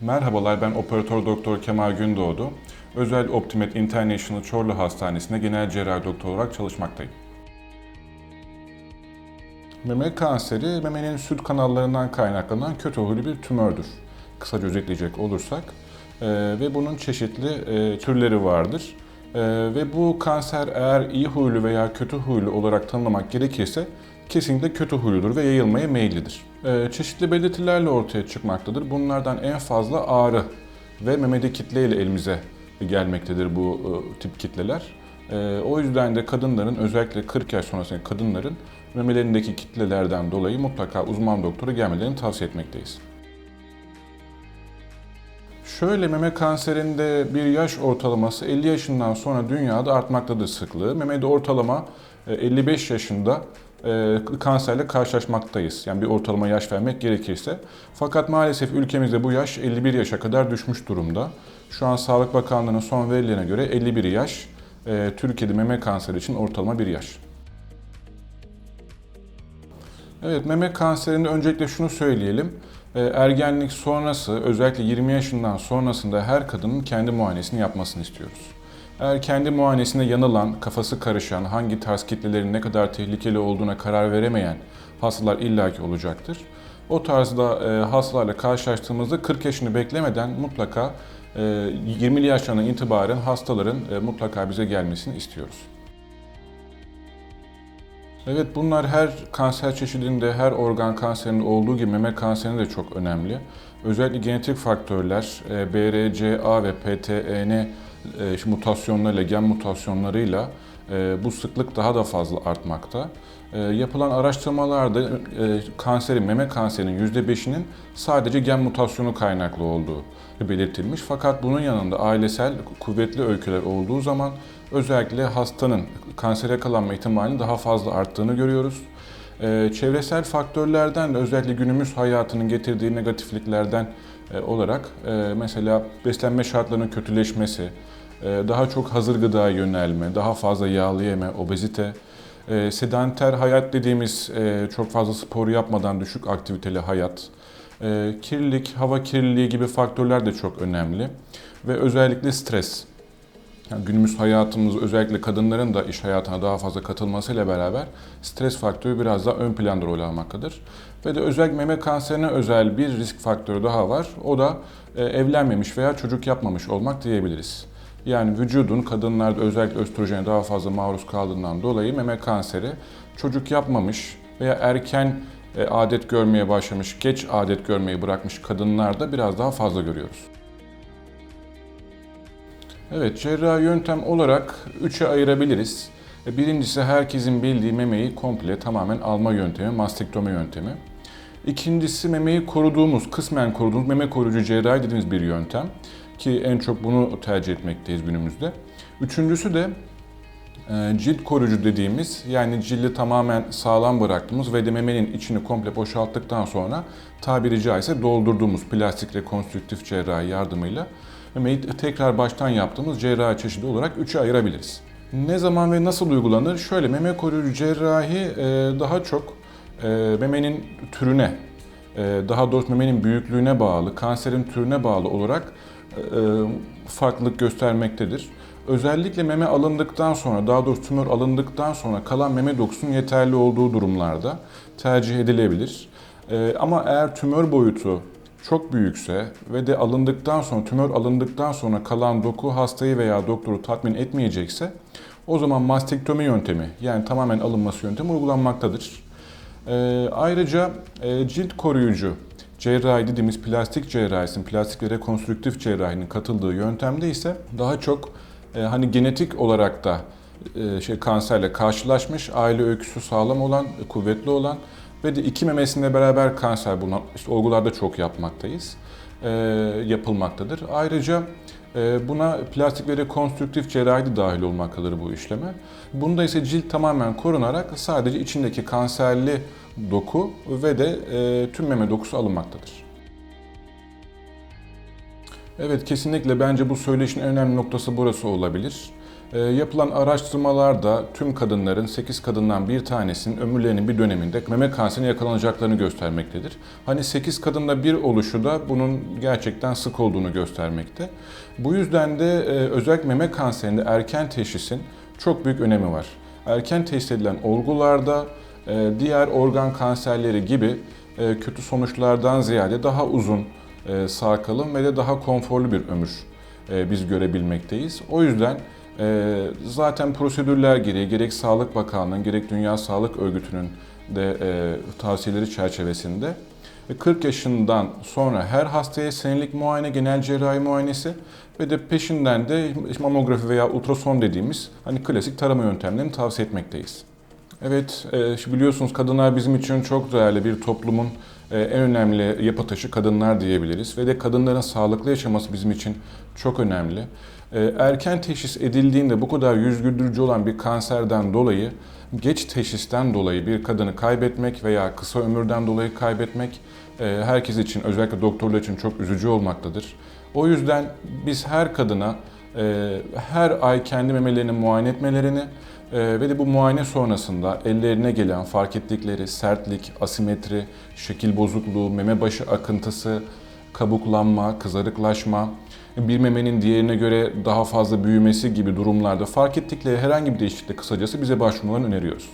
Merhabalar ben operatör doktor Kemal Gündoğdu. Özel Optimet International Çorlu Hastanesi'nde genel cerrahi doktor olarak çalışmaktayım. Meme kanseri memenin süt kanallarından kaynaklanan kötü huylu bir tümördür. Kısaca özetleyecek olursak. Ee, ve bunun çeşitli e, türleri vardır. Ee, ve bu kanser eğer iyi huylu veya kötü huylu olarak tanımlamak gerekirse kesinlikle kötü huyludur ve yayılmaya meyillidir. Ee, çeşitli belirtilerle ortaya çıkmaktadır. Bunlardan en fazla ağrı ve memede kitle ile elimize gelmektedir bu e, tip kitleler. Ee, o yüzden de kadınların özellikle 40 yaş sonrasındaki kadınların memelerindeki kitlelerden dolayı mutlaka uzman doktora gelmelerini tavsiye etmekteyiz. Şöyle meme kanserinde bir yaş ortalaması 50 yaşından sonra dünyada artmaktadır sıklığı. Memede ortalama e, 55 yaşında e, kanserle karşılaşmaktayız. Yani bir ortalama yaş vermek gerekirse. Fakat maalesef ülkemizde bu yaş 51 yaşa kadar düşmüş durumda. Şu an Sağlık Bakanlığı'nın son verilerine göre 51 yaş e, Türkiye'de meme kanseri için ortalama bir yaş. Evet, meme kanserinde öncelikle şunu söyleyelim. Ee, Ergenlik sonrası, özellikle 20 yaşından sonrasında her kadının kendi muayenesini yapmasını istiyoruz. Eğer kendi muayenesinde yanılan, kafası karışan, hangi tarz kitlelerin ne kadar tehlikeli olduğuna karar veremeyen hastalar illaki olacaktır. O tarzda e, hastalarla karşılaştığımızda 40 yaşını beklemeden mutlaka e, 20'li yaşlarına itibaren hastaların e, mutlaka bize gelmesini istiyoruz. Evet bunlar her kanser çeşidinde, her organ kanserinde olduğu gibi meme kanserinde de çok önemli. Özellikle genetik faktörler, e, BRCA ve PTEN e, mutasyonlarıyla, gen mutasyonlarıyla e, bu sıklık daha da fazla artmakta. E, Yapılan araştırmalarda e, kanserin, meme kanserinin %5'inin sadece gen mutasyonu kaynaklı olduğu belirtilmiş. Fakat bunun yanında ailesel kuvvetli öyküler olduğu zaman özellikle hastanın kansere yakalanma ihtimalinin daha fazla arttığını görüyoruz. Ee, çevresel faktörlerden de özellikle günümüz hayatının getirdiği negatifliklerden e, olarak e, mesela beslenme şartlarının kötüleşmesi, e, daha çok hazır gıdaya yönelme, daha fazla yağlı yeme, obezite, e, sedanter hayat dediğimiz e, çok fazla spor yapmadan düşük aktiviteli hayat, e, kirlilik, hava kirliliği gibi faktörler de çok önemli ve özellikle stres. Yani günümüz hayatımız özellikle kadınların da iş hayatına daha fazla katılmasıyla beraber stres faktörü biraz daha ön planda rol almaktadır. Ve de özellikle meme kanserine özel bir risk faktörü daha var. O da e, evlenmemiş veya çocuk yapmamış olmak diyebiliriz. Yani vücudun kadınlarda özellikle östrojene daha fazla maruz kaldığından dolayı meme kanseri çocuk yapmamış veya erken e, adet görmeye başlamış, geç adet görmeyi bırakmış kadınlarda biraz daha fazla görüyoruz. Evet, cerrahi yöntem olarak üçe ayırabiliriz. E, Birincisi herkesin bildiği memeyi komple tamamen alma yöntemi, mastektomi yöntemi. İkincisi memeyi koruduğumuz, kısmen koruduğumuz meme koruyucu cerrahi dediğimiz bir yöntem. Ki en çok bunu tercih etmekteyiz günümüzde. Üçüncüsü de e, cilt koruyucu dediğimiz yani cildi tamamen sağlam bıraktığımız ve de memenin içini komple boşalttıktan sonra tabiri caizse doldurduğumuz plastik rekonstrüktif cerrahi yardımıyla memeyi tekrar baştan yaptığımız cerrahi çeşidi olarak üçe ayırabiliriz. Ne zaman ve nasıl uygulanır? Şöyle meme koruyucu cerrahi e, daha çok e, memenin türüne, e, daha doğrusu memenin büyüklüğüne bağlı, kanserin türüne bağlı olarak farklılık göstermektedir. Özellikle meme alındıktan sonra, daha doğrusu tümör alındıktan sonra kalan meme dokusunun yeterli olduğu durumlarda tercih edilebilir. Ama eğer tümör boyutu çok büyükse ve de alındıktan sonra, tümör alındıktan sonra kalan doku hastayı veya doktoru tatmin etmeyecekse o zaman mastektomi yöntemi yani tamamen alınması yöntemi uygulanmaktadır. Ee, ayrıca e, cilt koruyucu cerrahi dediğimiz plastik cerrahisinin, plastik ve rekonstrüktif cerrahinin katıldığı yöntemde ise daha çok e, hani genetik olarak da e, şey kanserle karşılaşmış, aile öyküsü sağlam olan, kuvvetli olan ve de iki memesinde beraber kanser bulunan işte olgularda çok yapmaktayız, e, yapılmaktadır. Ayrıca e, buna plastik ve rekonstrüktif cerrahi de dahil olmaktadır bu işleme. Bunda ise cilt tamamen korunarak sadece içindeki kanserli doku ve de e, tüm meme dokusu alınmaktadır. Evet kesinlikle bence bu söyleşin önemli noktası burası olabilir. E, yapılan araştırmalarda tüm kadınların 8 kadından bir tanesinin ömürlerinin bir döneminde meme kanserine yakalanacaklarını göstermektedir. Hani 8 kadında bir oluşu da bunun gerçekten sık olduğunu göstermekte. Bu yüzden de e, özellikle meme kanserinde erken teşhisin çok büyük önemi var. Erken teşhis edilen olgularda e, diğer organ kanserleri gibi e, kötü sonuçlardan ziyade daha uzun e, sağ kalım ve de daha konforlu bir ömür e, biz görebilmekteyiz. O yüzden zaten prosedürler gereği gerek Sağlık Bakanlığı'nın gerek Dünya Sağlık Örgütü'nün de e, tavsiyeleri çerçevesinde ve 40 yaşından sonra her hastaya senelik muayene, genel cerrahi muayenesi ve de peşinden de mamografi veya ultrason dediğimiz hani klasik tarama yöntemlerini tavsiye etmekteyiz. Evet, e, biliyorsunuz kadınlar bizim için çok değerli bir toplumun e, en önemli yapı taşı kadınlar diyebiliriz. Ve de kadınların sağlıklı yaşaması bizim için çok önemli. E, Erken teşhis edildiğinde bu kadar yüz güldürücü olan bir kanserden dolayı geç teşhisten dolayı bir kadını kaybetmek veya kısa ömürden dolayı kaybetmek e, herkes için özellikle doktorlar için çok üzücü olmaktadır. O yüzden biz her kadına her ay kendi memelerini muayene etmelerini ee, ve de bu muayene sonrasında ellerine gelen fark ettikleri sertlik, asimetri, şekil bozukluğu, meme başı akıntısı, kabuklanma, kızarıklaşma, bir memenin diğerine göre daha fazla büyümesi gibi durumlarda fark ettikleri herhangi bir değişiklikte kısacası bize başvurmalarını öneriyoruz.